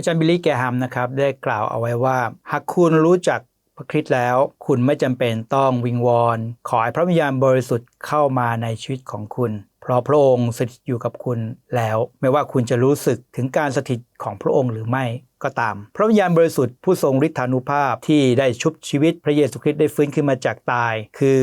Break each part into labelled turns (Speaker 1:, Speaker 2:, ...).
Speaker 1: อาจารย์บิลลี่แกฮัมนะครับได้กล่าวเอาไว้ว่า หากคุณรู้จักพระคริสต์แล้ว คุณไม่จำเป็นต้องวิงวอน ขอให้พระวิญญาณบริสุทธิ์เข้ามาในชีวิตของคุณ ราะพระองค์สถิตอยู่กับคุณแล้ว ไม่ว่าคุณจะรู้สึกถึงการสถิตของพระองค์หรือไม่ก็ตาม พระวิญญาณบริสุทธิ์ผู้ทรงฤทธานุภาพที่ได้ชุบชีวิตพระเยซูคริสต์ได้ฟื้นขึ้นมาจากตาย คือ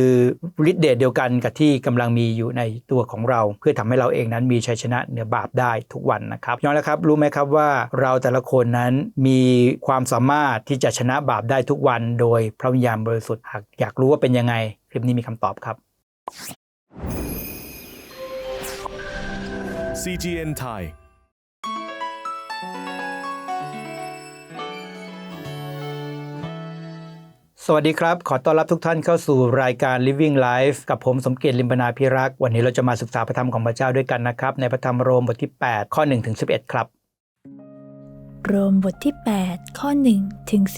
Speaker 1: ฤทธิ์เดชเดียวกันกับที่กำลังมีอยู่ในตัวของเรา เพื่อทำให้เราเองนั้นมีชัยชนะเหนือบาปได้ทุกวันนะครับย้อนแล้วครับรู้ไหมครับว่าเราแต่ละคนนั้นมีความสามารถที่จะชนะบาปได้ทุกวัน โดยพระวิญญาณบริสุทธิ์หากอยากรู้ว่าเป็นยังไงคลิปนี้มีคำตอบครับ
Speaker 2: CGN Thai
Speaker 1: สวัสดีครับ ขอต้อนรับทุกท่านเข้าสู่รายการ Living Life กับผมสมเกียรติลิมบนาพิรักษ์ วันนี้เราจะมาศึกษาพระธรรมของพระเจ้าด้วยกันนะครับ ในพระธรรมโรมบทที่ 8 ข้อ1ถึง11 ครับ
Speaker 3: โรมบทที่ 8 ข้อ1ถึง11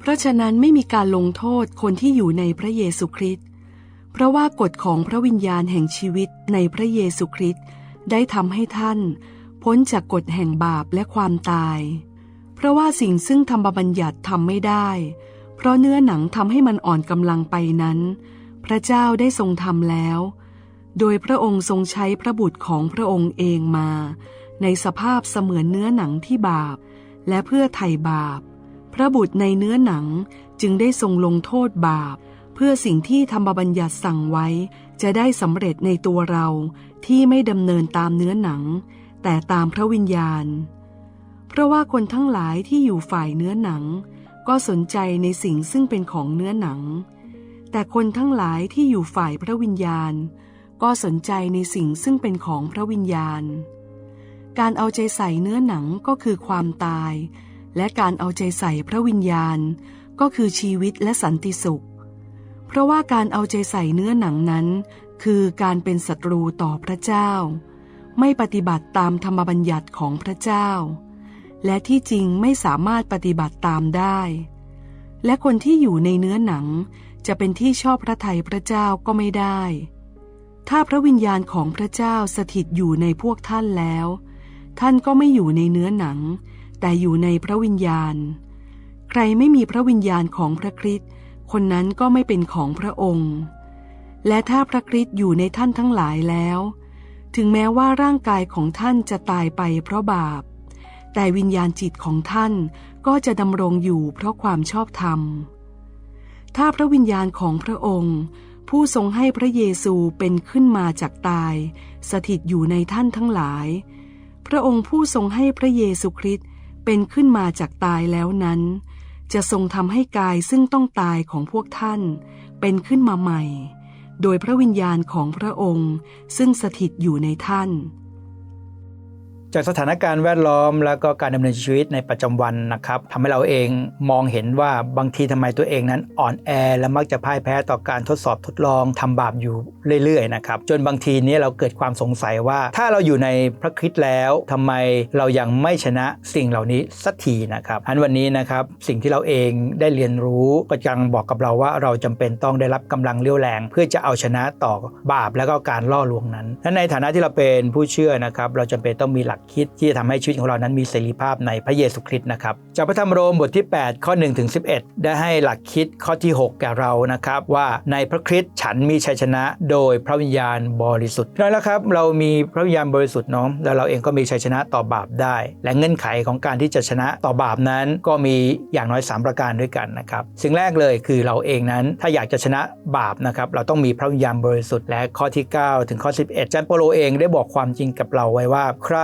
Speaker 4: เพราะฉะนั้นไม่มีการลงโทษคนที่อยู่ในพระเยซูคริสต์ เพราะว่ากฎของพระวิญญาณแห่งชีวิตในพระเยซูคริสต์ได้ทำให้ท่าน พ้นจากกฎแห่งบาปและความตาย เพราะว่าสิ่งซึ่งธรรมบัญญัติทำไม่ได้ เพราะเนื้อหนังทำให้มันอ่อนกำลังไปนั้น พระเจ้าได้ทรงทำแล้ว โดยพระองค์ทรงใช้พระบุตรของพระองค์เองมา ในสภาพเสมือนเนื้อหนังที่บาป และเพื่อไถ่บาป พระบุตรในเนื้อหนังจึงได้ทรงลงโทษบาป เพื่อสิ่งที่ธรรมบัญญัติสั่งไว้ จะได้สำเร็จในตัวเราที่ไม่ดำเนินตามเนื้อหนัง แต่ตามพระวิญญาณ เพราะว่าคนทั้งหลายที่อยู่ฝ่ายเนื้อหนัง ก็สนใจในสิ่งซึ่งเป็นของเนื้อหนัง แต่คนทั้งหลายที่อยู่ฝ่ายพระวิญญาณ ก็สนใจในสิ่งซึ่งเป็นของพระวิญญาณ การเอาใจใส่เนื้อหนังก็คือความตาย และการเอาใจใส่พระวิญญาณ ก็คือชีวิตและสันติสุข เพราะว่าการเอาใจใส่เนื้อหนังนั้น คือการเป็นศัตรูต่อพระเจ้า ไม่ปฏิบัติตามธรรมบัญญัติของพระเจ้า และที่จริงไม่สามารถปฏิบัติตามได้ และคนที่อยู่ในเนื้อหนังจะเป็นที่ชอบพระทัยพระเจ้าก็ไม่ได้ ถ้าพระวิญญาณของพระเจ้าสถิตอยู่ในพวกท่านแล้ว ท่านก็ไม่อยู่ในเนื้อหนัง แต่อยู่ในพระวิญญาณ ใครไม่มีพระวิญญาณของพระคริสต์ คนนั้นก็ไม่เป็นของพระองค์ และถ้าพระคริสต์อยู่ในท่านทั้งหลายแล้ว ถึงแม้ว่าร่างกายของท่านจะตายไปเพราะบาป แต่วิญญาณจิตของท่านก็จะดำรงอยู่เพราะความชอบธรรม ถ้าพระวิญญาณของพระองค์ ผู้ทรงให้พระเยซูเป็นขึ้นมาจากตาย สถิตอยู่ในท่านทั้งหลาย พระองค์ผู้ทรงให้พระเยซูคริสต์เป็นขึ้นมาจากตายแล้วนั้น จะทรงทำให้กายซึ่งต้องตายของพวกท่าน เป็นขึ้นมาใหม่ โดยพระวิญญาณของพระองค์ซึ่งสถิตอยู่ในท่าน
Speaker 1: จากสถานการณ์แวดล้อม แล้วก็การดำเนินชีวิตในประจำวันนะครับทำให้เราเองมองเห็นว่าบางทีทำไมตัวเองนั้นอ่อนแอ และมักจะพ่ายแพ้ต่อการทดสอบทดลองทำบาปอยู่เรื่อยๆนะครับจนบางทีนี้เราเกิดความสงสัยว่า ถ้าเราอยู่ในพระคริสต์แล้วทำไมเรายังไม่ชนะสิ่งเหล่านี้สักทีนะครับอันวันนี้นะครับสิ่งที่เราเองได้เรียนรู้ก็ยังบอกกับเราว่าเราจำเป็นต้องได้รับกำลังเลี้ยวแรง เพื่อจะเอาชนะต่อบาปแล้วก็การล่อลวงนั้นและในฐานะที่เราเป็นผู้เชื่อนะครับเราจำเป็นต้องมีหลักคิดที่จะทำให้ชีวิตของเรานั้นมีเสรีภาพในพระเยซูคริสต์นะครับจากพระธรรมโรมบทที่ 8 ข้อ1ถึง11 ได้ให้หลักคิดข้อที่ 6 แก่เรานะครับ ว่าในพระคริสต์ฉันมีชัยชนะโดยพระวิญญาณบริสุทธิ์นั่นแหละครับ เรามีพระวิญญาณบริสุทธิ์เนาะแล้วเราเองก็มีชัยชนะต่อบาปได้ และเงื่อนไขของการที่จะชนะต่อบาปนั้นก็มีอย่างน้อย 3 ประการด้วยกันนะครับสิ่งแรกเลยคือเราเองนั้นถ้าอยากจะชนะบาปนะครับเราต้องมีพระวิญญาณบริสุทธิ์และข้อที่ 9 ถึงข้อ 11จันโปโลเองได้บอกความจริงกับเราไว้ว่า ใคร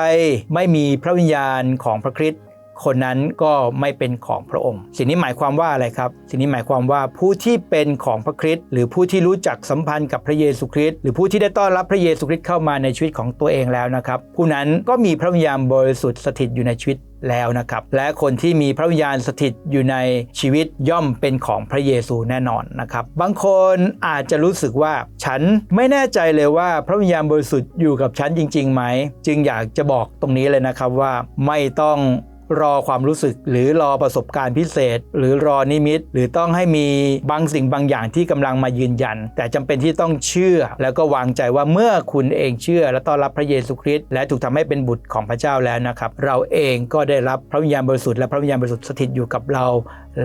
Speaker 1: ไม่มีพระวิญญาณของพระคริสต์ คนนั้นก็ไม่เป็นของพระองค์ สิ่งนี้หมายความว่าอะไรครับ สิ่งนี้หมายความว่าผู้ที่เป็นของพระคริสต์หรือผู้ที่รู้จักสัมพันธ์กับพระเยซูคริสต์หรือผู้ที่ได้ต้อนรับพระเยซูคริสต์เข้ามาในชีวิตของตัวเองแล้วนะครับ ผู้นั้นก็มีพระวิญญาณบริสุทธิ์สถิตอยู่ในชีวิตแล้วนะครับ และคนที่มีพระวิญญาณสถิตอยู่ในชีวิตย่อมเป็นของพระเยซูแน่นอนนะครับ บางคนอาจจะรู้สึกว่าฉันไม่แน่ใจเลยว่าพระวิญญาณบริสุทธิ์อยู่กับฉันจริงๆไหม จึงอยากจะบอกตรงนี้เลยนะครับว่าไม่ต้อง รอความรู้สึก หรือรอประสบการณ์พิเศษ หรือรอนิมิต หรือต้องให้มีบางสิ่งบางอย่างที่กำลังมายืนยัน แต่จำเป็นที่ต้องเชื่อ แล้วก็วางใจว่าเมื่อคุณเองเชื่อ และต้อนรับพระเยซูคริสต์และถูกทำให้เป็นบุตรของพระเจ้าแล้วนะครับ เราเองก็ได้รับพระวิญญาณบริสุทธิ์และพระวิญญาณบริสุทธิ์สถิตอยู่กับเรา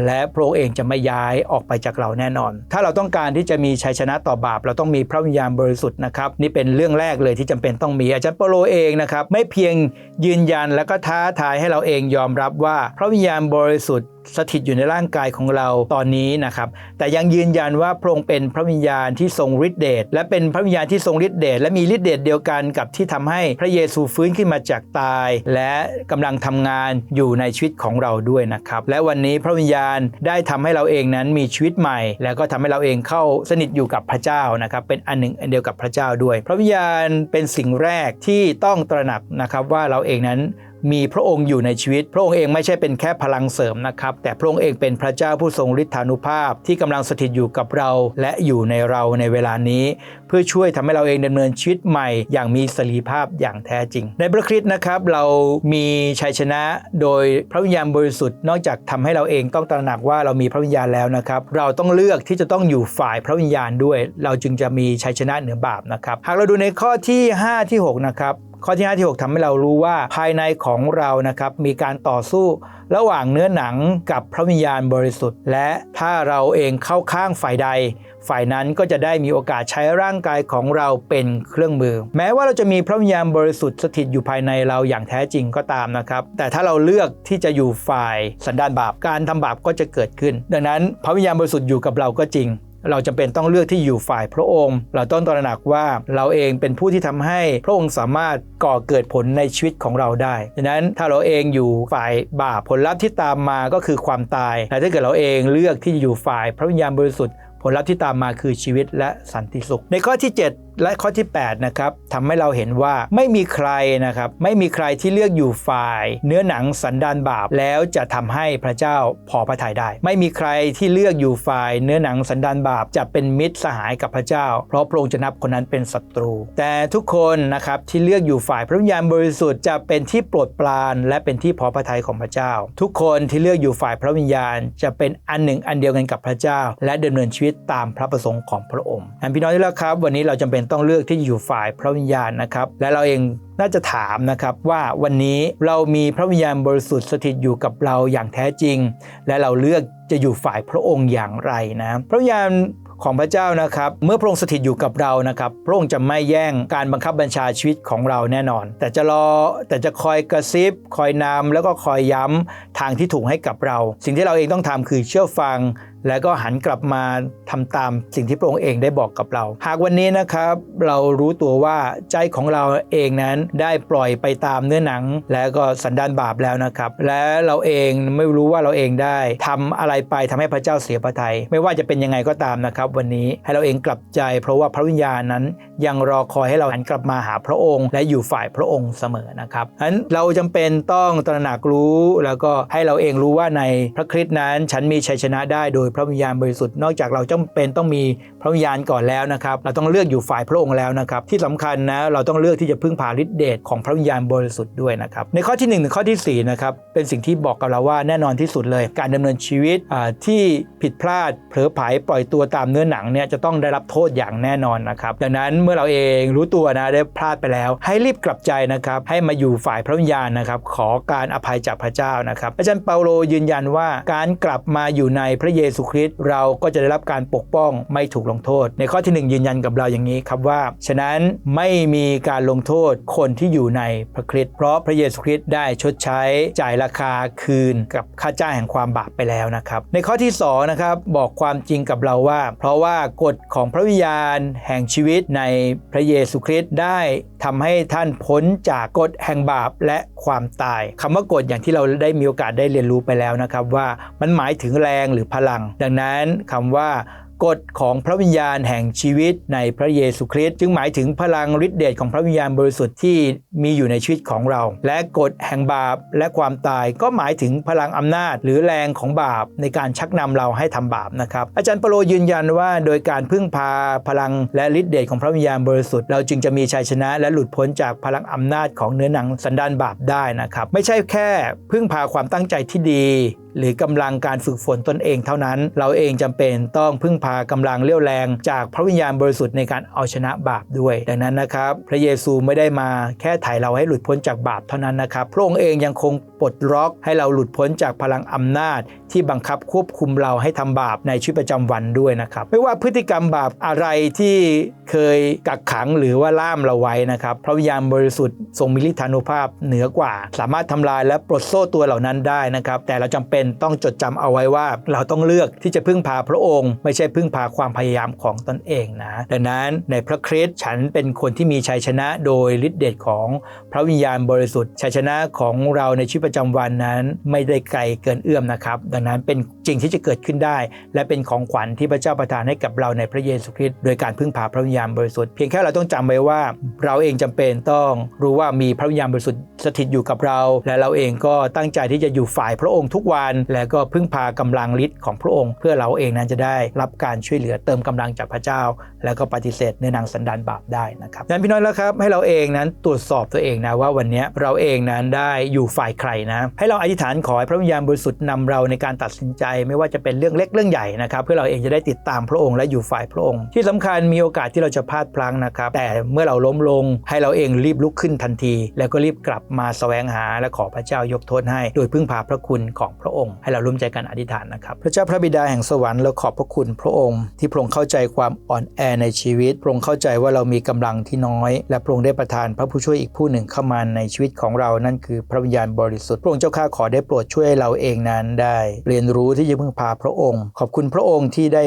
Speaker 1: และพระองค์เองจะไม่ย้ายออกไปจากเราแน่นอน ถ้าเราต้องการที่จะมีชัยชนะต่อบาป เราต้องมีพระวิญญาณบริสุทธิ์นะครับนี่เป็นเรื่องแรกเลยที่จำเป็นต้องมีอาจารย์เปโลเองนะครับไม่เพียงยืนยันแล้วก็ท้าทายให้เราเองยอมรับว่าพระวิญญาณบริสุทธิ์ สถิตอยู่ในร่างกายของเราตอนนี้นะครับ แต่ยังยืนยันว่าพระองค์เป็นพระวิญญาณที่ทรงฤทธิเดชและเป็นพระวิญญาณที่ทรงฤทธิเดชและมีฤทธิเดชเดียวกันกับที่ทำให้พระเยซูฟื้นขึ้นมาจากตาย และกำลังทำงานอยู่ในชีวิตของเราด้วยนะครับ และวันนี้พระวิญญาณได้ทำให้เราเองนั้นมีชีวิตใหม่ แล้วก็ทำให้เราเองเข้าสนิทอยู่กับพระเจ้านะครับเป็นอันหนึ่งอันเดียวกับพระเจ้าด้วย พระวิญญาณเป็นสิ่งแรกที่ต้องตระหนักนะครับว่าเราเองนั้น มีพระองค์อยู่ในชีวิต พระองค์เองไม่ใช่เป็นแค่พลังเสริมนะครับ แต่พระองค์เองเป็นพระเจ้าผู้ทรงฤทธานุภาพ ที่กำลังสถิตอยู่กับเรา และอยู่ในเราในเวลานี้ เพื่อช่วยทำให้เราเองดำเนินชีวิตใหม่ อย่างมีสรีภาพอย่างแท้จริง ในพระคริสต์นะครับเรามีชัยชนะโดยพระวิญญาณบริสุทธิ์นอกจากทำให้เราเองต้องตระหนักว่าเรามีพระวิญญาณแล้วนะครับ เราต้องเลือกที่จะต้องอยู่ฝ่ายพระวิญญาณด้วย เราจึงจะมีชัยชนะเหนือบาปนะครับ หากเราดูในข้อที่ 5 ที่ 6 นะครับ ข้อที่5ที่6ทำให้เรารู้ว่าภายในของเรานะครับมีการต่อสู้ระหว่างเนื้อหนังกับพระวิญญาณบริสุทธิ์ และถ้าเราเองเข้าข้างฝ่ายใด ฝ่ายนั้นก็จะได้มีโอกาสใช้ร่างกายของเราเป็นเครื่องมือ แม้ว่าเราจะมีพระวิญญาณบริสุทธิ์สถิตอยู่ภายในเราอย่างแท้จริงก็ตามนะครับ แต่ถ้าเราเลือกที่จะอยู่ฝ่ายสันดานบาปการทำบาปก็จะเกิดขึ้น ดังนั้นพระวิญญาณบริสุทธิ์อยู่กับเราก็จริง เราจำเป็นต้องเลือกที่อยู่ฝ่ายพระองค์ เราต้องตระหนักว่าเราเองเป็นผู้ที่ทำให้พระองค์สามารถก่อเกิดผลในชีวิตของเราได้ดังนั้นถ้าเราเองอยู่ฝ่ายบาปผลลัพธ์ที่ตามมาก็คือความตายแต่ถ้าเกิดเราเองเลือกที่จะอยู่ฝ่ายพระวิญญาณบริสุทธิ์ผลลัพธ์ที่ตามมาคือชีวิตและสันติสุข ในข้อที่ 7และข้อที่8นะครับทำให้เราเห็นว่าไม่มีใครนะครับไม่มีใครที่เลือกอยู่ฝ่าย เนื้อหนังสันดานบาปแล้วจะทำให้พระเจ้าพอพระทัยได้ ไม่มีใครที่เลือกอยู่ฝ่าย เนื้อหนังสันดานบาปจะเป็นมิตรสหายกับพระเจ้า เพราะพระองค์จะนับคนนั้นเป็นศัตรู แต่ทุกคนนะครับที่เลือกอยู่ฝ่ายพระวิญญาณบริสุทธิ์จะเป็นที่โปรดปราน และเป็นที่พอพระทัยของพระเจ้า ทุกคนที่เลือกอยู่ฝ่ายพระวิญญาณ จะเป็นอันหนึ่งอันเดียวกันกับพระเจ้า และดำเนินชีวิตตามพระประสงค์ของพระองค์อันพี่น้องที่รักครับ วันนี้เราจำเป็นต้องเลือกที่อยู่ฝ่ายพระวิญญาณนะครับ และเราเองน่าจะถามนะครับว่าวันนี้เรามีพระวิญญาณบริสุทธิ์สถิตอยู่กับเราอย่างแท้จริง และเราเลือกจะอยู่ฝ่ายพระองค์อย่างไรนะ พระวิญญาณของพระเจ้านะครับ เมื่อพระองค์สถิตอยู่กับเรานะครับ พระองค์จะไม่แย่งการบังคับบัญชาชีวิตของเราแน่นอน แต่จะรอแต่จะคอยกระซิบ คอยนำแล้วก็คอยย้ำทางที่ถูกให้กับเรา สิ่งที่เราเองต้องทำคือเชื่อฟัง แล้วก็หันกลับมาทำตามสิ่งที่พระองค์เองได้บอกกับเรา หากวันนี้นะครับเรารู้ตัวว่าใจของเราเองนั้นได้ปล่อยไปตามเนื้อหนัง แล้วก็สันดานบาปแล้วนะครับ และเราเองไม่รู้ว่าเราเองได้ทำอะไรไปทำให้พระเจ้าเสียพระทัยไม่ว่าจะเป็นยังไงก็ตามนะครับ วันนี้ให้เราเองกลับใจ เพราะว่าพระวิญญาณนั้น ยังรอคอยให้เราหันกลับมาหาพระองค์ และอยู่ฝ่ายพระองค์เสมอนะครับฉะนั้นเราจำเป็นต้องตระหนักรู้แล้วก็ให้เราเองรู้ว่าในพระคริสต์นั้น ฉันมีชัยชนะได้โดยพระวิญญาณบริสุทธิ์นอกจากเราจำเป็นต้องมีพระวิญญาณก่อนแล้วนะครับ เราต้องเลือกอยู่ฝ่ายพระองค์แล้วนะครับ ที่สำคัญนะเราต้องเลือกที่จะพึ่งพาฤทธิเดชของพระวิญญาณบริสุทธิ์ด้วยนะครับในข้อที่1นึ่งถึงข้อที่สี่นะครับเป็นสิ่งที่บอกกับเราว่าแน่นอนที่สุดเลย การดำเนินชีวิตที่ผิดพลาดเผลอไผลปล่อยตัวตามเนื้อหนังเนี่ยจะต้องได้รับโทษอย่างแน่นอนนะครับดังนั้นเมื่อเราเองรู้ตัวนะได้พลาดไปแล้ว ให้รีบกลับใจนะครับให้มาอยู่ฝ่ายพระวิญญาณนะครับขอการอภัยจากพระเจ้านะครับอาจารย์เปาโลยืนยันว่าการกลับมาอยู่ในพระเยซูคริสต์เราก็จะได้รับการปกป้องไม่ถูกลงโทษ ในข้อที่หนึ่งยืนยันกับเราอย่างนี้ครับว่า ฉะนั้นไม่มีการลงโทษคนที่อยู่ในพระคริสต์เพราะพระเยซูคริสต์ได้ชดใช้จ่ายราคาคืนกับค่าจ้างแห่งความบาปไปแล้วนะครับ ในข้อที่สองนะครับบอกความจริงกับเราว่า เพราะว่ากฎของพระวิญญาณแห่งชีวิตในพระเยซูคริสต์ได้ทำให้ท่านพ้นจากกฎแห่งบาปและความตายคำว่ากฎอย่างที่เราได้มีโอกาสได้เรียนรู้ไปแล้วนะครับว่ามันหมายถึงแรงหรือพลังดังนั้นคำว่ากฎของพระวิญญาณแห่งชีวิตในพระเยซูคริสต์จึงหมายถึงพลังฤทธิเดชของพระวิญญาณบริสุทธิ์ที่มีอยู่ในชีวิตของเรา และกฎแห่งบาปและความตายก็หมายถึงพลังอำนาจ หรือแรงของบาปในการชักนำเราให้ทำบาปนะครับอาจารย์เปโลยืนยันว่าโดยการพึ่งพาพลังและฤทธิเดชของพระวิญญาณบริสุทธิ์เราจึงจะมีชัยชนะ และหลุดพ้นจากพลังอำนาจของเนื้อหนังสันดานบาปได้นะครับไม่ใช่แค่ พึ่งพาความตั้งใจที่ดี หรือกำลังการฝึกฝนตนเองเท่านั้น เราเองจำเป็นต้องพึ่งพากำลังเลี้ยวแรงจากพระวิญญาณบริสุทธิ์ในการเอาชนะบาปด้วย ดังนั้นนะครับ พระเยซูไม่ได้มาแค่ไถ่เราให้หลุดพ้นจากบาปเท่านั้นนะครับ พระองค์เองยังคงปลดล็อกให้เราหลุดพ้นจากพลังอำนาจ ที่บังคับควบคุมเราให้ทำบาปในชีวิตประจำวันด้วยนะครับไม่ว่าพฤติกรรมบาปอะไรที่เคยกักขังหรือว่าล่ามเราไว้นะครับพระวิญญาณบริสุทธิ์ทรงมีฤทธานุภาพเหนือกว่า สามารถทำลายและปลดโซ่ตัวเหล่านั้นได้นะครับแต่เราจำเป็นต้องจดจำเอาไว้ว่า เราต้องเลือกที่จะพึ่งพาพระองค์ ไม่ใช่พึ่งพาความพยายามของตนเองนะดังนั้นในพระคริสต์ฉันเป็นคนที่มีชัยชนะโดยฤทธิเดชของพระวิญญาณบริสุทธิ์ชัยชนะของเราในชีวิตประจำวันนั้น ไม่ได้ไกลเกินเอื้อมนะครับดังนั้นเป็นจริงที่จะเกิดขึ้นได้ และเป็นของขวัญที่พระเจ้าประทานให้กับเราในพระเยซูคริสต์โดยการพึ่งพาพระวิญญาณบริสุทธิ์เพียงแค่เราต้องจำไว้ว่า เราเองจำเป็นต้องรู้ว่ามีพระวิญญาณบริสุทธิ์สถิตอยู่กับเรา และเราเองก็ตั้งใจที่จะอยู่ฝ่ายพระองค์ทุกวัน และก็พึ่งพากำลังฤทธิ์ของพระองค์ เพื่อเราเองนั้นจะได้รับการช่วยเหลือเติมกำลังจากพระเจ้า แล้วก็ปฏิเสธในนางสันดานบาปได้นะครับดังนั้นพี่น้อยแล้วครับให้เราเองนั้นตรวจสอบตัวเองนะว่าวันนี้เราเองนั้นได้อยู่ฝ่ายใครนะให้เราอธิษฐานขอให้พระวิญญาณบริสุทธิ์นำเราในการตัดสินใจไม่ว่าจะเป็นเรื่องเล็กเรื่องใหญ่นะครับเพื่อเราเองจะได้ติดตามพระองค์และอยู่ฝ่ายพระองค์ ที่สำคัญมีโอกาสที่เราจะพลาดพลั้งนะครับ แต่เมื่อเราล้มลงให้เราเองรีบลุกขึ้นทันที แล้วก็รีบกลับมาแสวงหาและขอพระเจ้ายกโทษให้ โดยพึ่งพาพระคุณของพระองค์ ให้เราร่วมใจกันอธิษฐานนะครับพระเจ้าพระบิดาแห่งสวรรค์เราขอบพระคุณพระองค์ ที่พระองค์เข้าใจความอ่อนแอในชีวิตพระองค์เข้าใจว่าเรามีกำลังที่น้อย และพระองค์ได้ประทานพระผู้ช่วยอีกผู้หนึ่งเข้ามาในชีวิตของเรานั่นคือพระวิญญาณบริสุทธิ์พระองค์เจ้าข้าขอได้โปรดช่วยเราเองนั้นได้เรียนรู้ที่จะพึ่งพาพระองค์ ขอบคุณพระองค์ที่ได้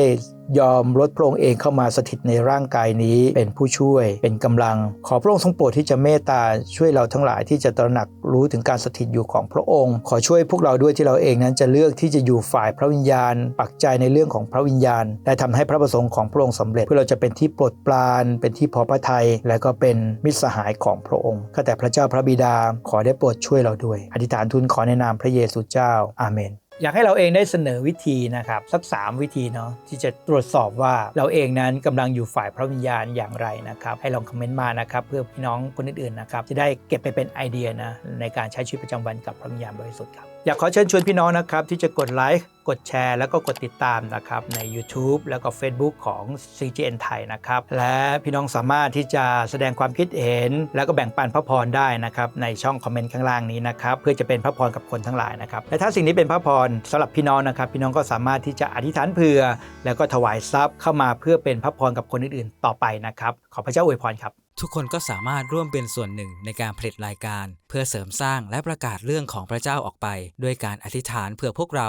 Speaker 1: ยอมลดพระองค์เองเข้ามาสถิตในร่างกายนี้เป็นผู้ช่วย เป็นกำลัง ขอพระองค์ทรงโปรดที่จะเมตตาช่วยเราทั้งหลายที่จะตระหนักรู้ถึงการสถิตอยู่ของพระองค์ ขอช่วยพวกเราด้วยที่เราเองนั้นจะเลือกที่จะอยู่ฝ่ายพระวิญญาณ ปักใจในเรื่องของพระวิญญาณ และทำให้พระประสงค์ของพระองค์สำเร็จ เพื่อเราจะเป็นที่โปรดปราน เป็นที่พอพระทัยและก็เป็นมิตรสหายของพระองค์ข้าแต่พระเจ้าพระบิดาขอได้โปรดช่วยเราด้วย อธิษฐานทูลขอในนามพระเยซูเจ้าอาเมน อยากให้เราเองได้เสนอวิธีนะครับสัก 3 วิธีเนาะที่จะตรวจสอบว่าเราเองนั้นกำลังอยู่ฝ่ายพระวิญญาณอย่างไรนะครับ ให้ลองคอมเมนต์มานะครับ เพื่อพี่น้องคนอื่นๆนะครับจะได้เก็บไปเป็นไอเดียนะในการใช้ชีวิตประจำวันกับพระวิญญาณบริสุทธิ์ครับอยากขอเชิญชวนพี่น้องนะครับที่จะกดไลค์ กดแชร์แล้วก็กดติดตามนะครับใน YouTube แล้วก็ Facebook ของ CGN ไทยนะครับ และพี่น้องสามารถที่จะแสดงความคิดเห็น แล้วก็แบ่งปันพระพรได้นะครับในช่องคอมเมนต์ข้างล่างนี้นะครับเพื่อจะเป็นพระพรกับคนทั้งหลายนะครับและถ้าสิ่งนี้เป็นพระพรสำหรับพี่น้องนะครับพี่น้องก็สามารถที่จะอธิษฐานเผื่อ แล้วก็ถวายทรัพย์เข้ามาเพื่อเป็นพระพรกับคนอื่นๆ ต่อไปนะครับขอพระเจ้าอวยพรครับ
Speaker 2: ทุกคนก็สามารถร่วมเป็นส่วนหนึ่งในการผลิตรายการ เพื่อเสริมสร้างและประกาศเรื่องของพระเจ้าออกไป ด้วยการอธิษฐานเพื่อพวกเรา